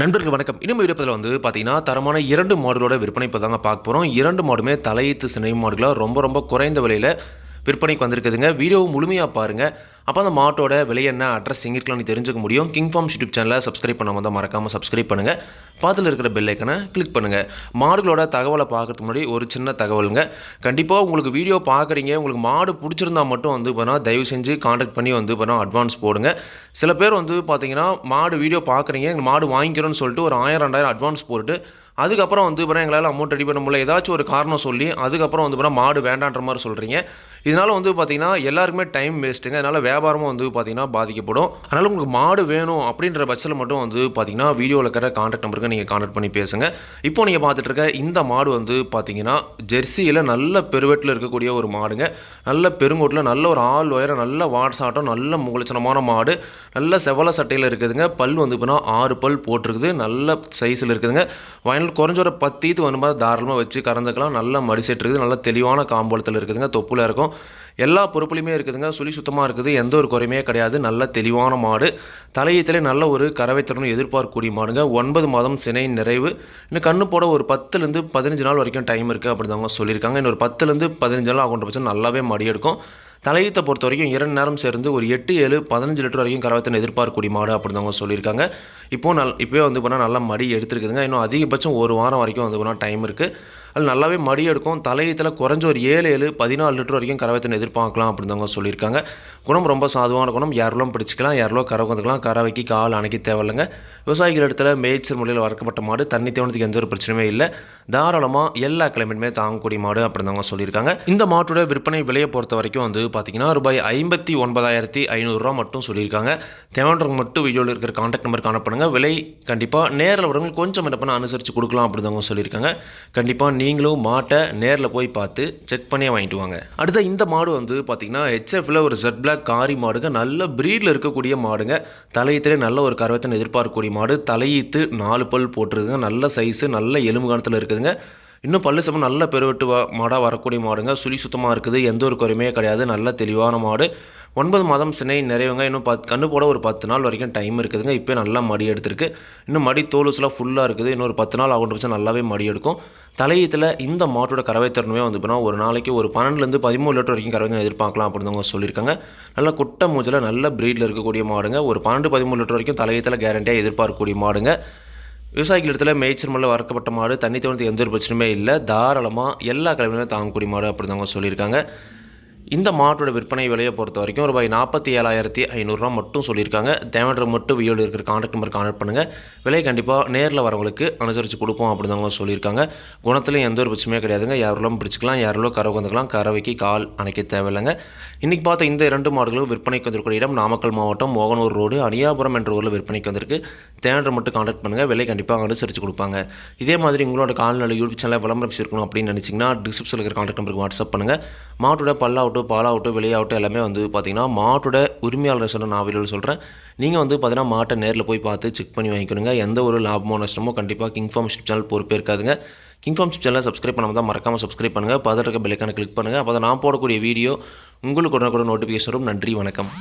நண்பர்கள் வணக்கம். இன்னும் இருப்பதில் வந்து பார்த்தீங்கன்னா தரமான இரண்டு மாடுகளோட விற்பனை இப்போ தாங்க பார்க்க போகிறோம் இரண்டு மாடுமே தலையீத்து சினை மாடுகளாக ரொம்ப ரொம்ப குறைந்த விலையில் விற்பனைக்கு வந்திருக்குதுங்க. வீடியோ முழுமையாக பாருங்கள் அப்போ அந்த மாட்டோட விலை என்ன அட்ரஸ் எங்கே இருக்கலாம் தெரிஞ்சுக்க முடியும். கிங் ஃபார்ம் யூடியூப் சேனலை சப்ஸ்கிரைப் பண்ணாமல் தான் மறக்காமல் சப்ஸ்கிரைப் பண்ணுங்கள் பாத்தில் இருக்கிற பெல் ஐக்கனை கிளிக் பண்ணுங்கள் மாடுகளோட தகவலை பார்க்கறதுக்கு முன்னாடி ஒரு சின்ன தகவலுங்க. கண்டிப்பாக உங்களுக்கு வீடியோ பார்க்குறீங்க உங்களுக்கு மாடு பிடிச்சிருந்தா மட்டும் வந்து பார்த்தா தயவு செஞ்சு காண்டாக்ட் பண்ணி வந்து பார்த்தா அட்வான்ஸ் போடுங்க. சில பேர் வந்து பார்த்தீங்கன்னா மாடு வீடியோ பார்க்குறீங்க எங்கள் மாடு வாங்கிக்கிறோன்னு சொல்லிட்டு ஒரு ஆயிரம் ரெண்டாயிரம் அட்வான்ஸ் போட்டு அதுக்கப்புறம் வந்து பார்த்தா எங்களால் அமௌண்ட் ரெடி பண்ண முடியல. ஏதாச்சும் ஒரு காரணம் சொல்லி அதுக்கப்புறம் வந்து பார்த்தா மாடு வேண்டான்ற மாதிரி சொல்கிறீங்க இதனால் வந்து பார்த்திங்கன்னா எல்லாருக்குமே டைம் வேஸ்ட்டுங்க அதனால் வியாபாரமும் வந்து பார்த்திங்கன்னா பாதிக்கப்படும். அதனால் உங்களுக்கு மாடு வேணும் அப்படின்ற பட்சத்தில் மட்டும் வந்து பார்த்தீங்கன்னா வீடியோவில் இருக்கிற கான்டாக்ட் நம்பருக்கு நீங்கள் கான்டாக்ட் பண்ணி பேசுங்க. இப்போ நீங்கள் பார்த்துட்டு இருக்க இந்த மாடு வந்து பார்த்திங்கன்னா ஜெர்சியில் நல்ல பெருவெட்டில் இருக்கக்கூடிய ஒரு மாடுங்க. நல்ல பெருங்கோட்டில் நல்ல ஒரு ஆள் உயரம் நல்ல வாட்ஸாட்டம் நல்ல முகலட்சணமான மாடு. நல்ல செவல சட்டையில் இருக்குதுங்க. பல் வந்து இப்போனா ஆறு பல் போட்டிருக்குது. நல்ல சைஸில் இருக்குதுங்க. வயல் குறைஞ்ச ஒரு பத்து ஈத்து வரும்போது தாராளமாக வச்சு கறந்துக்கலாம். நல்ல மடிசெட் இருக்குது. நல்ல தெளிவான காம்பளத்தில் இருக்குதுங்க. தொப்புல இருக்கும். எல்லா பொறுப்புலையுமே இருக்குதுங்க. சுழி சுத்தமாக இருக்குது. எந்த ஒரு குறையுமே கிடையாது. நல்ல தெளிவான மாடு. தலையத்திலே நல்ல ஒரு கறவைத்திறனும் எதிர்பார்க்கக்கூடிய மாடுங்க. ஒன்பது மாதம் சினை நிறைவு. இன்னும் கண்ணு போட ஒரு பத்துலேருந்து பதினஞ்சு நாள் வரைக்கும் டைம் இருக்குது அப்படிதாங்க சொல்லியிருக்காங்க. இன்னொரு பத்துலேருந்து பதினஞ்சு நாள் ஆகுன்ற பட்சம் நல்லாவே மடி எடுக்கும். தலையீத்தை பொறுத்த வரைக்கும் இரண்டு நேரம் சேர்ந்து ஒரு எட்டு ஏழு பதினஞ்சு லிட்டர் வரைக்கும் கறவத்தின் எதிர்பார்க்கக்கூடிய மாடு அப்படிதாங்க சொல்லியிருக்காங்க. இப்போ நல் இப்போயே வந்து போனால் நல்லா மடி எடுத்துருக்குதுங்க. இன்னும் அதிகபட்சம் ஒரு வாரம் வரைக்கும் வந்து போனால் டைம் இருக்குது அது நல்லாவே மடி எடுக்கும். தலையத்தில் குறைஞ்ச ஒரு ஏழு ஏழு பதினாலு லிட்டர் வரைக்கும் கறவைத்தின் எதிர்பார்க்கலாம் அப்படிதாங்க சொல்லியிருக்காங்க. குணம் ரொம்ப சாதுவான குணம். யாரெல்லாம் பிடிச்சிக்கலாம் யாரெல்லாம் கறவை வந்துக்கலாம் கறவைக்கு கால் அணைக்க தேவையில்லைங்க. விவசாயிகள் இடத்துல மேய்ச்சல் முறையில் வளர்க்கப்பட்ட மாடு தண்ணி தேவனத்துக்கு எந்த ஒரு பிரச்சனையுமே இல்லை. தாராளமாக எல்லா கிளைமேட்டுமே தாங்கக்கூடிய மாடு அப்படிதாங்க சொல்லியிருக்காங்க. இந்த மாட்டோட விற்பனை விலையை பொறுத்த வரைக்கும் வந்து பார்த்தீங்கன்னா ரூபாய் ஐம்பத்தி ஒன்பதாயிரத்தி ஐநூறுரூவா மட்டும் சொல்லியிருக்காங்க. தேவைன்றவங்க மட்டும் வீடியோவில் இருக்கிற காண்டாக்ட் நம்பர் காணப்படுங்க விலை கண்டிப்பாக நேரில் வரவங்க கொஞ்சம் என்ன பண்ண அனுசரித்து கொடுக்கலாம் அப்படிதாங்க சொல்லியிருக்காங்க. கண்டிப்பாக நீங்களும் மாட்டை நேரில் போய் பார்த்து செக் பண்ணியே வாங்கிட்டு வாங்க. அடுத்த இந்த மாடு வந்து பார்த்தீங்கன்னா ஹெச்எஃப்ல ஒரு ஜெட் பிளாக் காரி மாடுங்க. நல்ல ப்ரீடில் இருக்கக்கூடிய மாடுங்க. தலையீத்திலே நல்ல ஒரு கருவத்தன் எதிர்பார்க்கக்கூடிய மாடு. தலையீத்து நாலு பல் போட்டிருக்குங்க நல்ல சைஸு நல்ல எலும்பு காலத்தில் இருக்குதுங்க. இன்னும் பல்லு சமம் நல்ல பெருவெட்டு வா மாடாக வரக்கூடிய மாடுங்க. சுழி சுத்தமாக இருக்குது. எந்த ஒரு குறையுமே கிடையாது. நல்ல தெளிவான மாடு. ஒன்பது மாதம் சினை நிறையவங்க இன்னும் பத் கண்ணு போட ஒரு பத்து நாள் வரைக்கும் டைம் இருக்குதுங்க. இப்போ நல்லா மடி எடுத்திருக்கு. இன்னும் மடி தோலுஸ்லாம் ஃபுல்லாக இருக்குது. இன்னொரு பத்து நாள் ஆகும் பட்சம் நல்லாவே மடி எடுக்கும். தலையீத்தில் இந்த மாட்டோட கறவை திறனுமே வந்து பார்த்தீங்கன்னா ஒரு நாளைக்கு ஒரு பன்னெண்டுலேருந்து பதிமூணு லிட்டர் வரைக்கும் கறவை எதிர்பார்க்கலாம் அப்படின்னு அவங்க சொல்லியிருக்காங்க. நல்ல குட்டை மூச்சில் நல்ல ப்ரீடில் இருக்கக்கூடிய மாடுங்க. ஒரு பன்னெண்டு பதிமூணு லிட்டர் வரைக்கும் தலையீத்தில் கேரண்டியாக எதிர்பார்க்கக்கூடிய மாடுங்க. விவசாயிகள் இடத்துல மேய்ச்சல் மல்ல வறக்கப்பட்ட மாடு. தண்ணி தோணத்துக்கு எந்த ஒரு பிரச்சனையுமே இல்லை. தாராளமாக எல்லா கலவையுமே தாங்கக்கூடிய மாடு அப்படி தாங்க சொல்லியிருக்காங்க. இந்த மாட்டோட விற்பனை விலையை பொறுத்த வரைக்கும் ரூபாய் நாற்பத்தி ஏழாயிரத்தி ஐநூறுரூவா மட்டும் சொல்லியிருக்காங்க. தேவைன்ற மட்டும் வீடியோவில் இருக்கிற கான்டாக்ட் நம்பர் கான்டாக்ட் பண்ணுங்கள் விலை கண்டிப்பாக நேரில் வரவங்களுக்கு அனுசரித்து கொடுப்போம் அப்படின்னு அவங்க சொல்லியிருக்காங்க. குணத்துலையும் எந்த ஒரு பிரச்சனையும் கிடையாதுங்க. யாரெல்லாம் பிடிச்சிக்கலாம் யாரெல்லாம் கறவை வந்துக்கலாம். கறவைக்கு கால் அணைக்க தேவையில்லைங்க. இன்றைக்கி பார்த்த இந்த இரண்டு மாடுகளும் விற்பனைக்கு வந்திருக்கிற இடம் நாமக்கல் மாவட்டம் மோகனூர் ரோடு அணியாபுரம் என்ற ஊரில் விற்பனைக்கு வந்திருக்கு. தேவைன்ற மட்டும் கான்டாக்ட் பண்ணுங்கள் விலை கண்டிப்பாக அனுசரித்து கொடுப்பாங்க. இதே மாதிரி உங்களோட கால்நடை யூடியூப் சேனலில் விளம்பரம் இருக்கணும் அப்படின்னு நினச்சிங்கன்னா டிஸ்கிரிப்ஷனில் இருக்கிற கான்டாக்ட் நம்பருக்கு வாட்ஸ்அப் பண்ணுங்கள் மாட்டோட ஆகட்டும் பாலாகட்டும் வெளியாகட்டும் எல்லாமே வந்து பார்த்திங்கன்னா மாட்டோட உரிமையாளர் சொன்ன நான் வீடியோவில் சொல்கிறேன் நீங்கள் வந்து பார்த்தீங்கன்னா மாட்டை நேரில் போய் பார்த்து செக் பண்ணி வாங்கிக்கணுங்க. எந்த ஒரு லாபமோ நஷ்டமோ கண்டிப்பாக கிங்ஃபார்ம் ஷிப் சேனல் பொறுப்பே இருக்காதுங்க. கிங்ஃபார்ம் ஷிப் சேனலை சப்ஸ்கிரைப் பண்ணாமல் தான் மறக்காமல் சப்ஸ்கிரைப் பண்ணுங்கள் பதில் இருக்க பெல்லைக்கான கிளிக் பண்ணுங்கள் அப்போ தான் நான் போடக்கூடிய வீடியோ உங்களுக்கு உடனே கூட நோட்டிஃபிகேஷன் வரும். நன்றி வணக்கம்.